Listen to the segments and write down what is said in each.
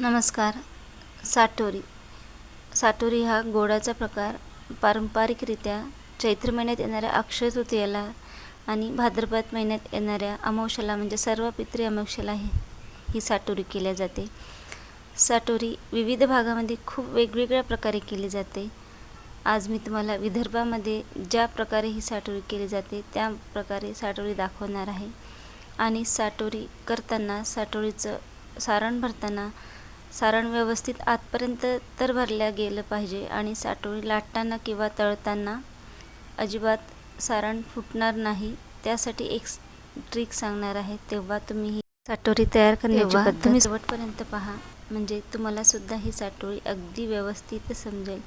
नमस्कार. साटोरी. साटोरी हा गोडाचा प्रकार. पारंपरिकरित्या चैत्र महिन्यात येणाऱ्या अक्षय तृतीयेला आणि भाद्रपद महिन्यात येणाऱ्या अमावस्येला म्हणजे सर्व पितृ अमावस्येला ही ही साटोरी केल्या जाते. साटोरी विविध भागामध्ये खूप वेगवेगळ्या प्रकारे केली जाते. आज मी तुम्हाला विदर्भामध्ये ज्या प्रकारे ही साटोरी केली जाते त्या प्रकारे साटोरी दाखवणार आहे. आणि साटोरी करताना साटोरीचं सारण भरताना सारण व्यवस्थित आतपर्यंत तर भरल्या गेलं पाहिजे आणि साटोळी लाटताना किंवा तळताना अजिबात सारण फुटणार नाही त्यासाठी एक ट्रिक सांगणार आहे तेव्हा तुम्ही ही साटोरी तयार करण्याची तुम्ही शेवटपर्यंत पहा. म्हणजे तुम्हाला सुद्धा ही साटोळी अगदी व्यवस्थित समजेल.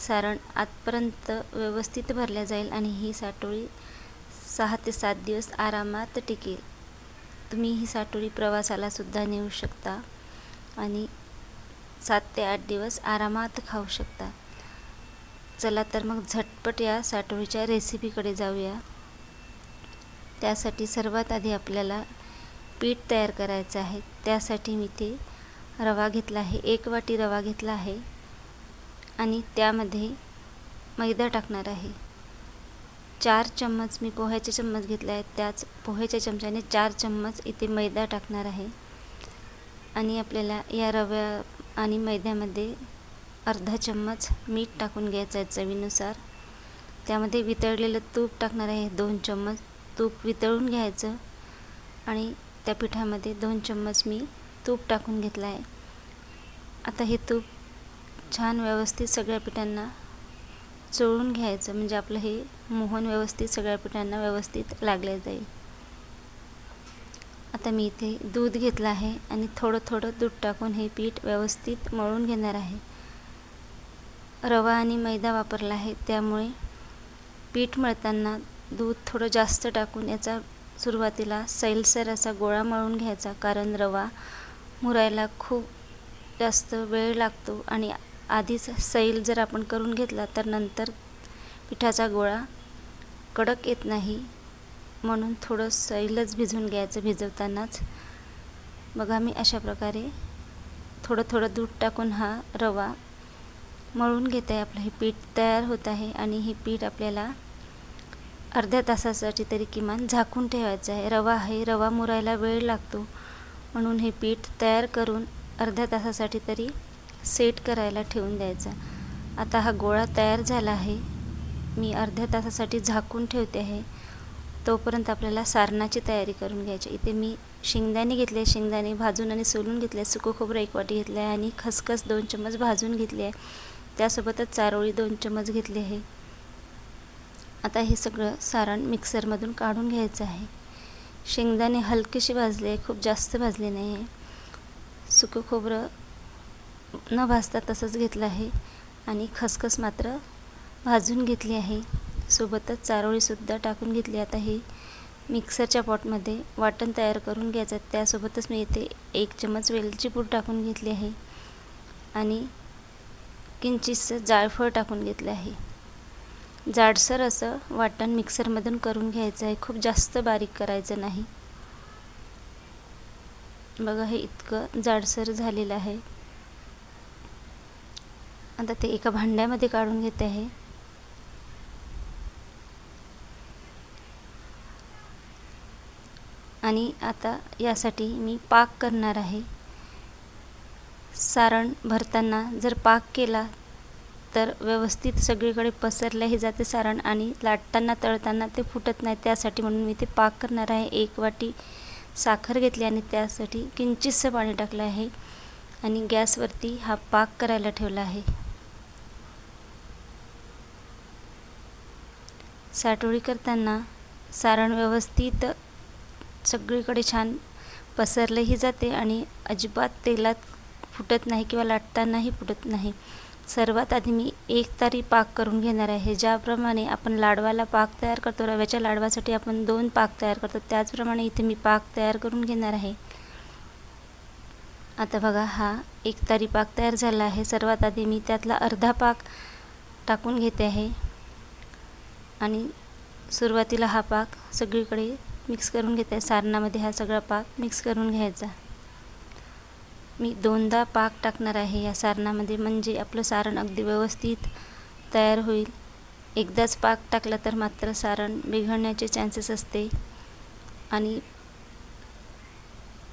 सारण आतपर्यंत व्यवस्थित भरल्या जाईल आणि ही साटोळी सहा ते सात दिवस आरामात टिकेल. तुम्ही ही साटोळी प्रवासाला सुद्धा नेऊ शकता. आणि सात ते आठ दिवस आरामात खाऊ शकता. चला तर मग झटपट या साठवळीच्या रेसिपीकडे जाऊया. त्यासाठी सर्वात आधी आपल्याला पीठ तयार करायचं आहे. त्यासाठी मी ते रवा घेतला आहे. एक वाटी रवा घेतला आहे. आणि त्यामध्ये मैदा टाकणार आहे. चार चम्मच मी पोह्याचे चम्मच घेतले आहेत. त्याच पोह्याच्या चमच्याने चार चम्मच इथे मैदा टाकणार आहे. आणि आपल्याला या रव्या आणि मैद्यामध्ये अर्धा चम्मच मीठ टाकून घ्यायचं आहे चवीनुसार. त्यामध्ये वितळलेलं तूप टाकणार आहे दोन चम्मच. तूप वितळून घ्यायचं आणि त्या पिठामध्ये दोन चम्मच मी तूप टाकून घेतलं आहे. आता हे तूप छान व्यवस्थित सगळ्या पिठांना चोळून घ्यायचं म्हणजे आपलं हे मोहन व्यवस्थित सगळ्या पिठांना व्यवस्थित लागले जाईल. आता मी इथे दूध घेतलं आहे आणि थोडं थोडं दूध टाकून हे पीठ व्यवस्थित मळून घेणार आहे. रवा आणि मैदा वापरला आहे त्यामुळे पीठ मळताना दूध थोडं जास्त टाकून याचा सुरुवातीला सैलसर असा गोळा मळून घ्यायचा कारण रवा मुरायला खूप जास्त वेळ लागतो आणि आधीच सैल जर आपण करून घेतला तर नंतर पिठाचा गोळा कडक येत नाही. म्हणून थोडं सैलच भिजवून घ्यायचं भिजवतानाच. बघा मी अशा प्रकारे थोडं थोडं दूध टाकून हा रवा मळून घेत. आहे आपलं हे पीठ तयार होत आहे आणि हे पीठ आपल्याला अर्ध्या तासासाठी तरी किमान झाकून ठेवायचं आहे. रवा आहे रवा मुरायला वेळ लागतो. म्हणून हे पीठ तयार करून अर्ध्या तासासाठी तरी सेट करायला ठेवून द्यायचा. आता हा गोळा तयार झाला आहे. मी अर्ध्या तासासाठी झाकून ठेवते आहे. तोपर्यंत आपल्याला सारणाची तयारी करून घ्यायची. इथे मी शेंगदाणे घेतले शेंगदाणे भाजून आणि सोलून घेतले सुकं खोबरं एक वाटी घेतलं आहे आणि खसखस दोन चम्मच भाजून घेतली आहे. त्यासोबतच चारोळी दोन चम्मच घेतली आहे. आता हे सगळं सारण मिक्सरमधून काढून घ्यायचं आहे. शेंगदाणे हलकेसे भाजले आहे. खूप जास्त भाजले नाही आहे. सुकं खोबरं न भाजता तसंच घेतलं आहे. आणि खसखस मात्र भाजून घेतली आहे. सोबतच चारोळीसुद्धा टाकून घेतली. आता हे मिक्सरच्या पॉटमध्ये वाटण तयार करून घ्यायचं. त्यासोबतच मी इथे एक चमच वेलची पूड टाकून घेतली आहे. आणि किंचितसं जायफळ टाकून घेतलं आहे. जाडसर असं वाटण मिक्सरमधून करून घ्यायचं आहे. खूप जास्त बारीक करायचं नाही. बघा हे इतकं जाडसर झालेलं आहे. आता ते एका भांड्यामध्ये काढून घेते आहे. आणि आता यासाठी मी पाक करणार आहे. सारण भरताना जर पाक केला तर व्यवस्थित सगळीकडे पसरल्याही जाते सारण आणि लाटताना तळताना ते फुटत नाही. त्यासाठी म्हणून मी ते पाक करणार आहे. एक वाटी साखर घेतली आणि त्यासाठी किंचितसं पाणी टाकलं आहे आणि गॅसवरती हा पाक करायला ठेवला आहे. साठोळी करताना सारण व्यवस्थित सगळीकडे छान पसरलेही जाते आणि अजिबात तेलात फुटत नाही किंवा लाटतानाही फुटत नाही. सर्वात आधी मी एक तारी पाक करून घेणार आहे. ज्याप्रमाणे आपण लाडवाला पाक तयार करतो रव्याच्या लाडवासाठी आपण दोन पाक तयार करतो त्याचप्रमाणे इथे मी पाक तयार करून घेणार आहे. आता बघा हा एक तारी पाक तयार झाला आहे. सर्वात आधी मी त्यातला अर्धा पाक टाकून घेते आहे. आणि सुरुवातीला हा पाक सगळीकडे मिक्स करून घेते. सारणामध्ये हा सगळा पाक मिक्स करून घ्यायचा. मी दोनदा पाक टाकणार आहे या सारणामध्ये. म्हणजे आपलं सारण अगदी व्यवस्थित तयार होईल. एकदाच पाक टाकला तर मात्र सारण बिघडण्याचे चान्सेस असते. आणि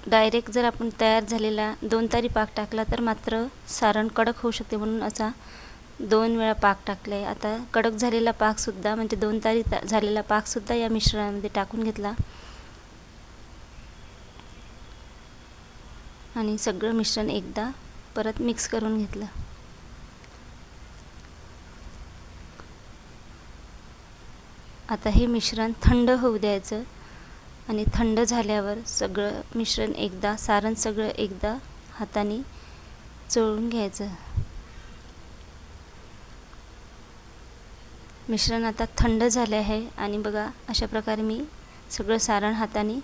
डायरेक्ट जर आपण तयार झालेला दोन तारी पाक टाकला तर मात्र सारण कडक होऊ शकते म्हणून असा दोन वेळा पाक टाकला आहे आता कडक झालेला पाकसुद्धा म्हणजे दोन तारी ता झालेला पाकसुद्धा या मिश्रणामध्ये टाकून घेतला. आणि सगळं मिश्रण एकदा परत मिक्स करून घेतलं. आता हे मिश्रण थंड होऊ द्यायचं आणि थंड झाल्यावर सगळं मिश्रण एकदा सारण सगळं एकदा हाताने चोळून घ्यायचं. मिश्रण आता थंड झाले आहे आणि बघा अशा प्रकारे मी सगळं सारण हाताने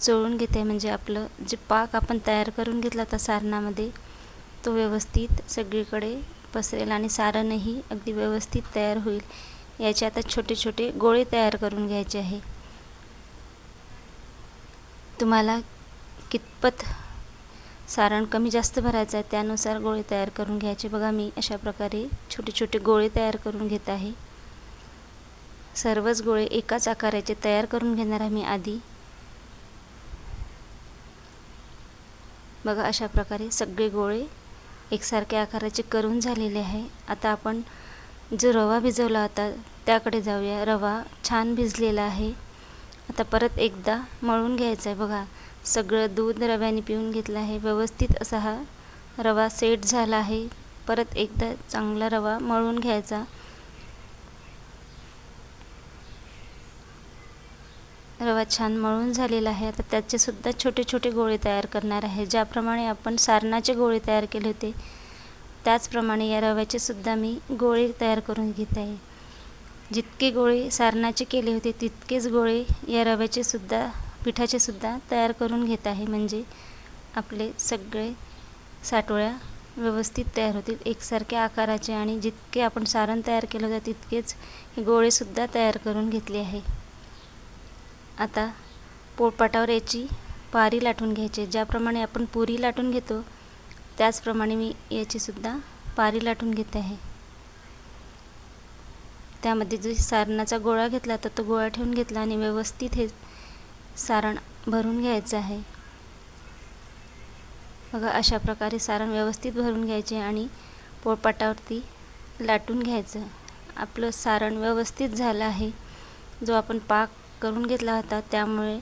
चोळून घेते. म्हणजे आपलं जे पाक आपण तयार करून घेतला होता सारणामध्ये तो व्यवस्थित सगळीकडे पसरेल आणि सारणही अगदी व्यवस्थित तयार होईल. याचे आता छोटे छोटे गोळे तयार करून घ्यायचे आहे. तुम्हाला कितपत सारण कमी जास्त भरायचं आहे त्यानुसार गोळे तयार करून घ्यायचे. बघा मी अशा प्रकारे छोटे छोटे गोळे तयार करून घेत आहे. सर्वच गोळे एकाच आकाराचे तयार करून घेणार आहे मी आधी. बघा अशा प्रकारे सगळे गोळे एकसारख्या आकाराचे करून झालेले आहे. आता आपण जो रवा भिजवला होता त्याकडे जाऊया. रवा छान भिजलेला आहे. आता परत एकदा मळून घ्यायचं आहे. बघा सगळं दूध रव्याने पिऊन घेतलं आहे. व्यवस्थित असा हा रवा सेट झाला आहे. परत एकदा चांगला रवा मळून घ्यायचा. रवा छान मळून झालेला आहे. आता त्याचेसुद्धा छोटे छोटे गोळे तयार करणार आहे. ज्याप्रमाणे आपण सारणाचे गोळे तयार केले होते त्याचप्रमाणे या रव्याचे सुद्धा मी गोळे तयार करून घेत आहे. जितके गोळे सारणाचे केले होते तितकेच गोळे या रव्याचे सुद्धा पिठाचे सुद्धा तयार करून घेत आहे. म्हणजे आपले सगळे साठोळ्या व्यवस्थित तयार होतील. एकसारख्या आकाराचे आणि जितके आपण सारण तयार केलं होतं तितकेच गोळेसुद्धा तयार करून घेतले आहे. आता पोळपाटावर याची पारी लाटून घ्यायची. ज्याप्रमाणे आपण पुरी लाटून घेतो त्याचप्रमाणे मी याचीसुद्धा पारी लाटून घेते आहे. त्यामध्ये जो सारणाचा गोळा घेतला तर तो गोळा ठेवून घेतला आणि व्यवस्थित हे सारण भरून घ्यायचं आहे. बघा अशा प्रकारे सारण व्यवस्थित भरून घ्यायचे आणि पोळपाटावरती लाटून घ्यायचं. आपलं सारण व्यवस्थित झालं आहे. जो आपण पाक करून घेतला होता. त्यामुळे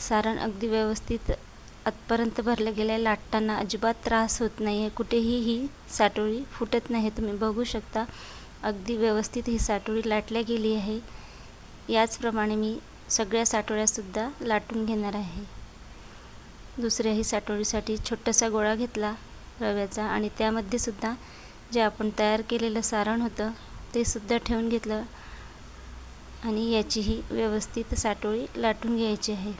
सारण अगदी व्यवस्थित आतपर्यंत भरलं गेलं आहे लाटताना अजिबात त्रास होत नाही. आहे कुठेही ही साटोळी फुटत नाही. तुम्ही बघू शकता अगदी व्यवस्थित ही साटोळी लाटल्या गेली आहे. याचप्रमाणे मी सगळ्या साटोळ्यासुद्धा लाटून घेणार आहे. दुसऱ्याही साटोळीसाठी छोटासा गोळा घेतला रव्याचा आणि त्यामध्ये सुद्धा जे आपण तयार केलेलं सारण होतं ते सुद्धा ठेवून घेतलं. आणि याचीही व्यवस्थित साटोळी लाटून घ्यायची आहे.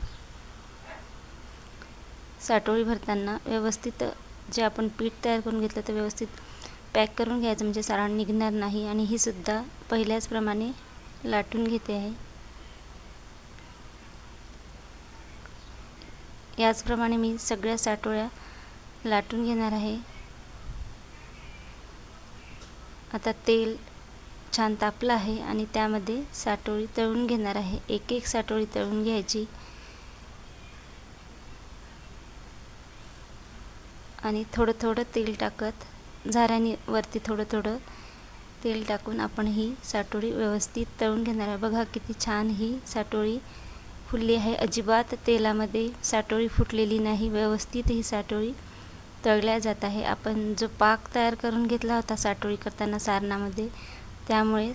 साटोळी भरताना व्यवस्थित जे आपण पीठ तयार करून घेतलं तर व्यवस्थित पॅक करून घ्यायचं म्हणजे सारण निघणार नाही. आणि ही सुद्धा पहिल्याचप्रमाणे लाटून घेते आहे. याचप्रमाणे मी सगळ्या साटोळ्या लाटून घेणार आहे. आता तेल छान तापलं आहे आणि त्यामध्ये साटोळी तळून घेणार आहे. एक एक साटोळी तळून घ्यायची. आणि थोडं थोडं तेल टाकत झाऱ्याने वरती थोडं थोडं तेल टाकून आपण ही साटोळी व्यवस्थित तळून घेणार आहे. बघा किती छान ही साटोळी फुलली आहे. अजिबात तेलामध्ये साटोळी फुटलेली नाही. व्यवस्थित ही साटोळी तळल्या जात आहे. आपण जो पाक तयार करून घेतला होता साटोळी करताना सारणामध्ये त्यामुळे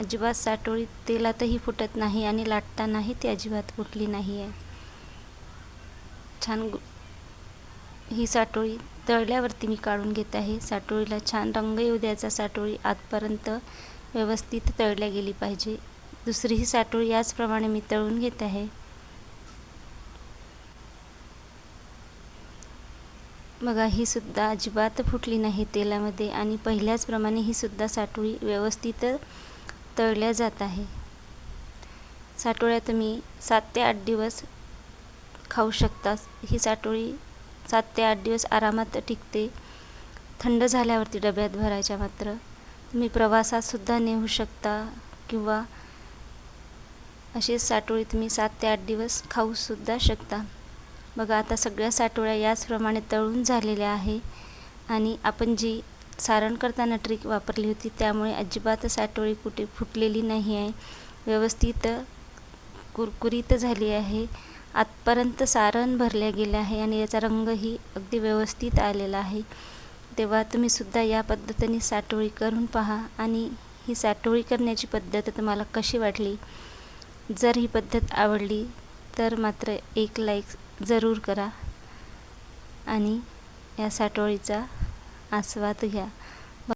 अजिबात साटोळी तेलातही फुटत नाही आणि लाटतानाही ती अजिबात फुटली नाही आहे छान ही साटोळी तळल्यावरती मी काढून घेत आहे. साटोळीला छान रंग येऊ द्यायचा. साटोळी आतपर्यंत व्यवस्थित तळल्या गेली पाहिजे. दुसरी ही साटोळी याचप्रमाणे मी तळून घेत आहे. बघा ही सुद्धा अजिबात फुटली नाही तेलामध्ये आणि पहिल्याचप्रमाणे ही सुद्धा साटोळी व्यवस्थित तळल्या जात आहे. साठोळ्या तुम्ही सात ते आठ दिवस खाऊ शकता ही साटोळी सात ते आठ दिवस आरामात टिकते. थंड झाल्यावरती डब्यात भरायच्या मात्र तुम्ही प्रवासातसुद्धा नेऊ शकता किंवा अशीच साठोळी तुम्ही सात ते आठ दिवस खाऊसुद्धा शकता. बघा आता सगळ्या साठोळ्या याचप्रमाणे तळून झालेल्या आहे आणि आपण जी सारण करताना ट्रिक वापरली होती त्यामुळे अजिबात साठोळी कुठे फुटलेली नाही आहे. व्यवस्थित कुरकुरीत झाली आहे. आतपर्यंत सारण भरले गेले आहे आणि याचा रंगही अगदी व्यवस्थित आलेला आहे. तेव्हा तुम्हीसुद्धा या पद्धतीने साठोळी करून पहा आणि ही साठोळी करण्याची पद्धत तुम्हाला कशी वाटली? जर ही पद्धत आवडली तर मात्र एक लाईक जरूर करा. आणि या साठोळीचा आस्वाद घ्या.